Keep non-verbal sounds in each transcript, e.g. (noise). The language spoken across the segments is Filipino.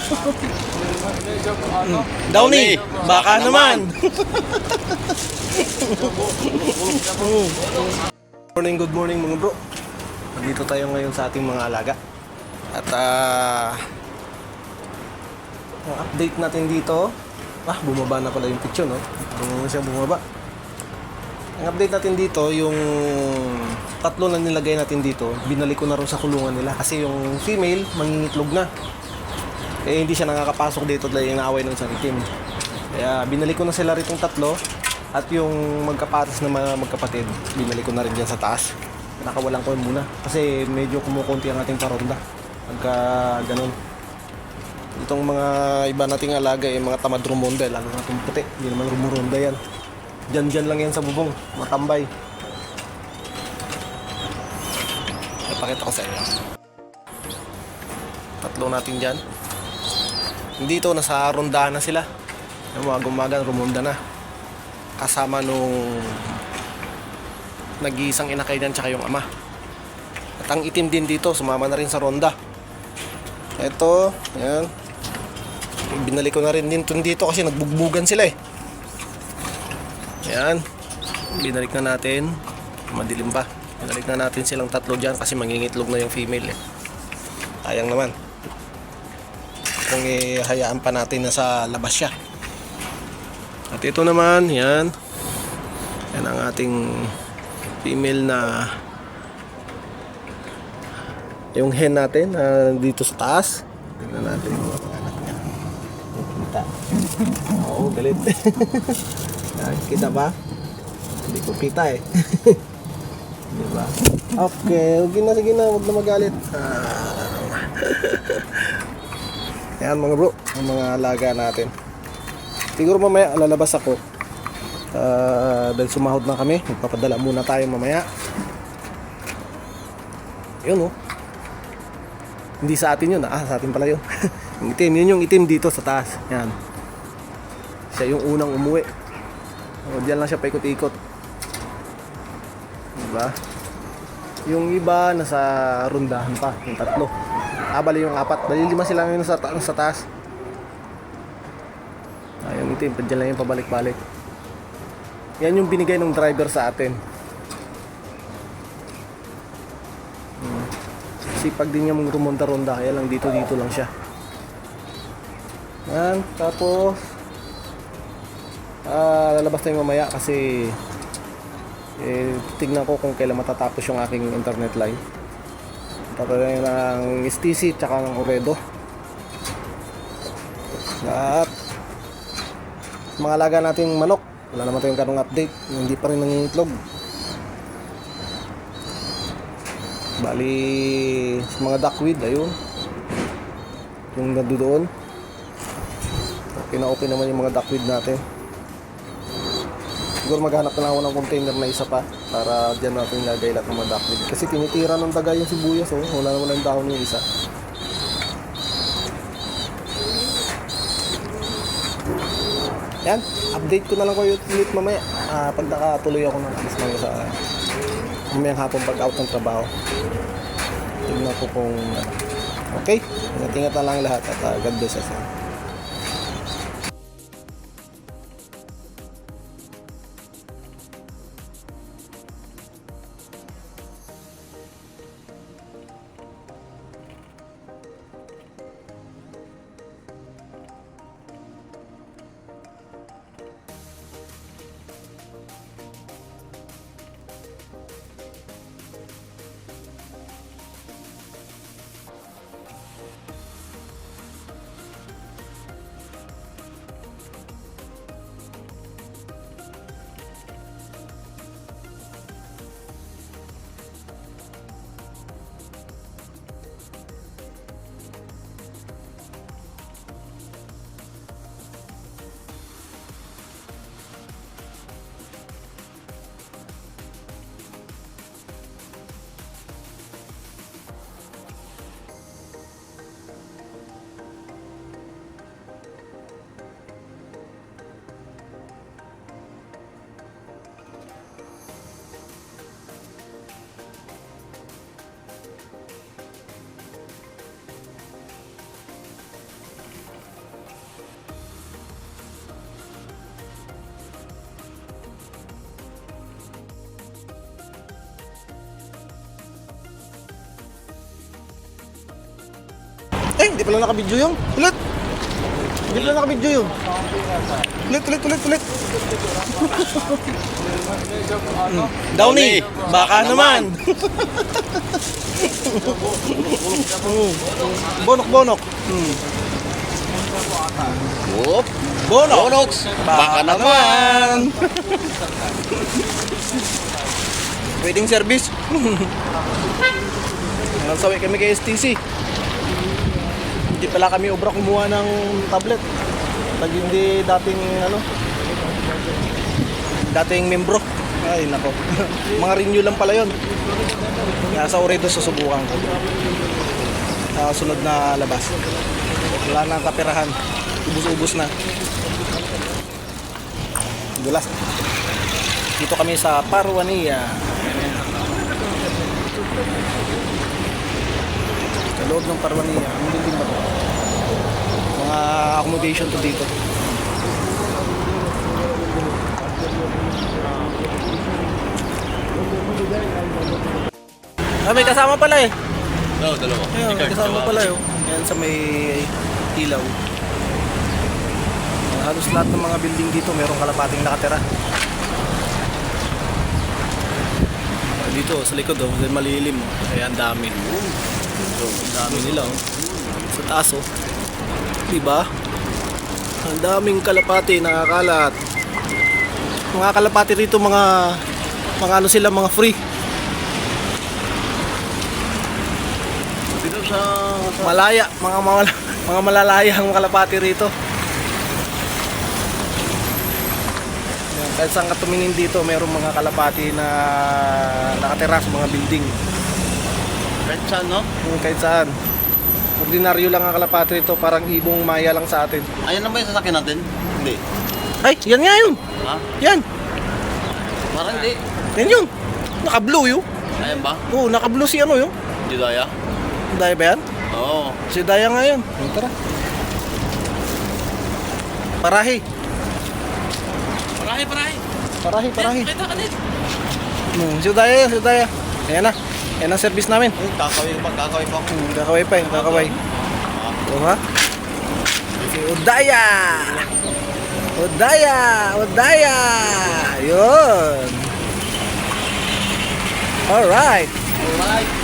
(laughs) Downy, baka naman. (laughs) morning, good morning mga bro. Nandito tayo ngayon sa ating mga alaga. At ah ang update natin dito, ah bumaba na pala yung picture no. Ano siya bumaba. Ang update natin dito, yung tatlo na nilagay natin dito, binalik ko na rin sa kulungan nila kasi yung female mangingitlog na. Eh hindi siya nakakapasok dito dahil inaaway ng isang itim. Kaya binalik ko na sila rito tatlo at yung magkapatas na mga magkapatid, binalik ko na rin dyan sa taas. Nakawalan ko muna kasi medyo kumukunti ang ating paronda. Pagka ganun. Itong mga iba nating alaga eh, mga tamad rumonda, lalo na itong puti. Hindi naman rumuronda yan. Diyan diyan lang yan sa bubong, matambay. Ipakita ko sa inyo. Tatlo natin dyan. Dito, nasa rondahan na sila. Yung mga gumagan, rumonda na. Kasama nung nag-iisang inakay dyan, tsaka yung ama. At ang itim din dito, sumama na rin sa ronda. Ito, yan. Binalik ko na rin din dito kasi nagbugbugan sila eh. Yan. Binalik na natin. Madilim pa. Binalik na natin silang tatlo dyan kasi mangingitlog na yung female eh. Sayang naman. Kung ihayaan pa natin na sa labas siya. At ito naman, yan. Yan ang ating female na yung hen natin na dito sa taas. Tingnan natin yung anak niya. Kita. Oo, galit. (laughs) Kita ba? Hindi ko kita eh. (laughs) Di ba? Okay, okay na, sige na, huwag na magalit. Ah. (laughs) Yan mga bro, ang mga alaga natin. Siguro mamaya lalabas ako. Ah, dahil sumahod na kami, magpapadala muna tayo mamaya. Yun oh. Hindi sa atin yun, ah, sa atin pala yun. (laughs) yung itim, yun yung itim dito sa taas. Yan. Siya yung unang umuwi. O, diyan lang siya paikot-ikot. Diba? Yung iba, nasa rundahan pa, yung tatlo. Ah, bali yung apat. Bali lima sila ngayon sa, ta- sa taas. Ah, yung itim, dyan lang yung pabalik-balik. Yan yung binigay ng driver sa atin. Hmm. Sipag din niya mong rumonda-ronda, kaya lang dito-dito lang siya. Yan, tapos Ah, lalabas tayo mamaya kasi eh, tignan ko kung kailan matatapos yung aking internet line. Tatalayan ng STC tsaka ng Oredo. At mga alaga nating manok. Wala naman tayong kanong update. Hindi pa rin nangingitlog. Bali, sa mga duckweed, ayun. Yung nandoon. Okay na okay naman yung mga duckweed natin. Siguro maghanap na lang ako ng container na isa pa para diyan natin ilagay lahat ng mga duckweed. Kasi tinitira ng daga yung sibuyas, oh. wala naman ang dahon yung isa. Yan, update ko na lang kayo ulit mamaya. Ah, pag nakatuloy ako ng alis mga sa mamayang hapon pag out ng trabaho. Tingnan ko kung ano. Okay, ingat-ingat na lang lahat at ah, God bless us. Ay, hindi pala nakabidyo yung. Ulit. Hindi pala nakabidyo yung. Ulit, ulit, ulit, ulit. Hmm. Downy, baka naman. Hmm. bonok, bonok. Hmm. Whoop! Bonok. Bonox! Baka naman! Wedding service. (laughs) Nasawi kami kay STC. Hindi pala kami obra kumuha ng tablet. Pag hindi dating ano, dating membro. Ay, nako. (laughs) Mga renew lang pala yon. Nasa Oredo susubukan ko. Sa sunod na labas. Wala na kapirahan. Ubus-ubus na. Dulas. Dito kami sa Parwania. Loob ng Parwania. Ang building ba? Mga accommodation to dito. Ah, may kasama pala eh. No, dalawa. Ayun, may kasama pala yun. Yan sa may ilaw. Ah, Halos lahat ng mga building dito merong kalapating nakatira. Ah, Dito sa likod oh, malilim oh. Kaya ang dami. So, ang dami nila oh. Sa taas oh. Diba? Ang daming kalapati nakakalat. Mga kalapati rito mga mga ano sila mga free. Dito sa... Malaya, mga mga, mga malalayang kalapati rito. Yan, kahit saan ka tumingin dito, mayroong mga kalapati na nakatira sa mga building. Kahit saan, no? Kung kahit saan. Ordinaryo lang ang kalapati rito, parang ibong maya lang sa atin. Ayan na ba yung sasakyan natin? Hindi. Ay, yan nga yun! Ha? Yan! Parang hindi. Yan yun! Naka-blue yun! Ayan ba? Oo, naka-blue si ano yun. Hindi daya? Daya ba yan? Oo. Si Daya nga yun. Yung Tara. Parahi. Parahe, parahe. Parahi, parahi. Kita ka din. Hmm, si Daya si Daya. Ayan na. Ayan ang service namin. Uy, kakawin pa, kakawin pa. Hmm, kakaway pa eh, kakaway. Ah, Oo ha? Si Udaya! Udaya! Udaya! Yun! Alright! Alright.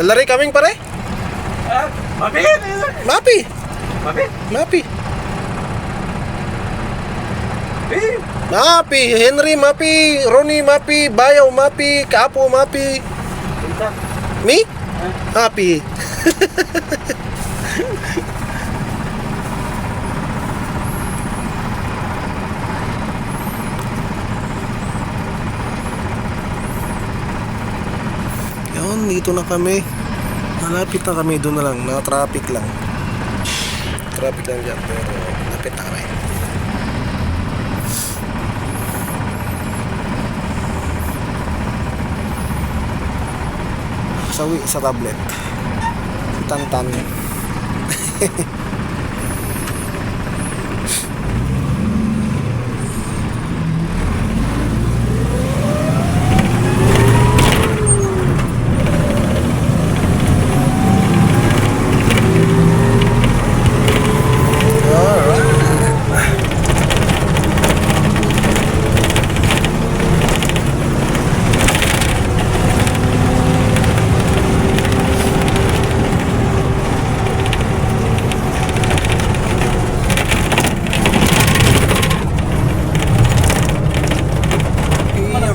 Salari kaming pare? Mapit! Mapi! Mapit! Mapi! Eh! Mapi, Henry Mapi, Ronnie Mapi, Bayaw Mapi, Kapo Mapi. Me? Happy. (laughs) Yun, dito na kami. Malapit na kami, doon na lang. Na-traffic lang. Traffic lang dyan, pero lapit na kami. Sawi sa tablet. Si Tantan. (laughs) Alright.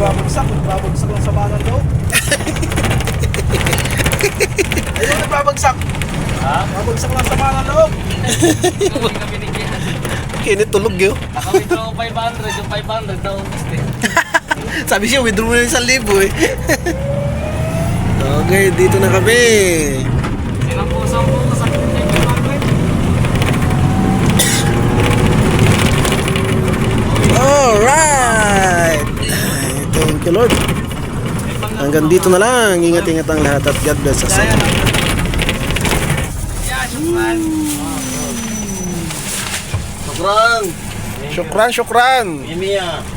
Nagbabagsak, nagbabagsak lang sa banan daw. Ayun, nagbabagsak. Ha? Nagbabagsak lang sa banan daw. Hindi ka binigyan. Kinit tulog yun. Ako withdraw 500, yung 500 na umpis. (laughs) Sabi siya, withdraw mo yung 1,000 eh. okay, dito na kami. Sinang puso mo sa akin yung 500? Alright! Thank you, Lord. Hanggang dito na lang. Ingat-ingat ang lahat at God bless us. all. Yeah, syukran. Shukran, shukran. Emiya.